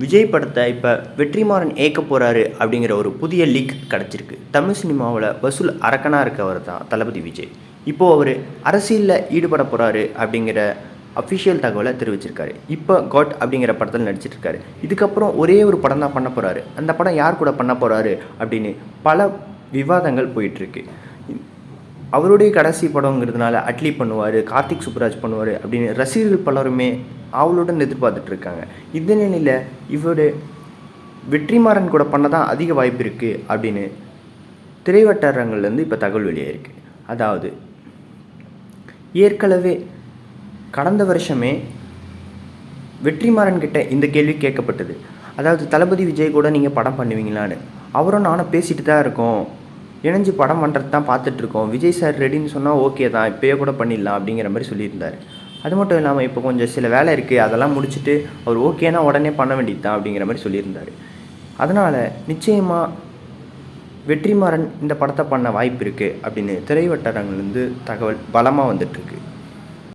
விஜய் படத்தை இப்போ வெற்றிமாறன் ஏற்க போகிறாரு அப்படிங்கிற ஒரு புதிய லீக் கிடச்சிருக்கு. தமிழ் சினிமாவில் வசூல் அரக்கனாக இருக்கவர் தான் தளபதி விஜய். இப்போது அவர் அரசியலில் ஈடுபட போகிறாரு அப்படிங்கிற அஃபிஷியல் தகவலை தெரிவிச்சிருக்காரு. இப்போ காட் அப்படிங்கிற படத்தில் நடிச்சிட்ருக்காரு இதுக்கப்புறம் ஒரே ஒரு படம் தான் பண்ண போகிறாரு அந்த படம் யார் கூட பண்ண போகிறாரு அப்படின்னு பல விவாதங்கள் போயிட்டுருக்கு. அவருடைய கடைசி படங்கிறதுனால அட்லி பண்ணுவார் கார்த்திக் சுப்ராஜ் பண்ணுவார் அப்படின்னு ரசிகர்கள் பலருமே ஆவலுடன் எதிர்பார்த்துட்ருக்காங்க. இந்த நிலையில் இவர் வெற்றிமாறன் கூட பண்ண தான் அதிக வாய்ப்பு இருக்குது அப்படின்னு திரைவட்டாரங்கள்லேருந்து இப்போ தகவல் வெளியாயிருக்கு. அதாவது ஏற்கனவே கடந்த வருஷமே வெற்றிமாறன் கிட்ட இந்த கேள்வி கேட்கப்பட்டது. அதாவது தளபதி விஜய் கூட நீங்கள் படம் பண்ணுவீங்களான்னு. அவரும் நானும் பேசிட்டு தான் இருக்கோம். இணைஞ்சு படம் பண்ணுறது தான் பார்த்துட்ருக்கோம். விஜய் சார் ரெடின்னு சொன்னால் ஓகே தான். இப்போயே கூட பண்ணிடலாம் அப்படிங்கிற மாதிரி சொல்லியிருந்தார். அது மட்டும் இல்லாமல் இப்போ கொஞ்சம் சில வேலை இருக்குது அதெல்லாம் முடிச்சுட்டு அவர் ஓகேனா உடனே பண்ண வேண்டியது தான் அப்படிங்கிற மாதிரி சொல்லியிருந்தார். அதனால் நிச்சயமாக வெற்றிமாறன் இந்த படத்தை பண்ண வாய்ப்பு இருக்குது அப்படின்னு திரைவட்டாரங்கள்லேருந்து தகவல் பலமாக வந்துட்டுருக்கு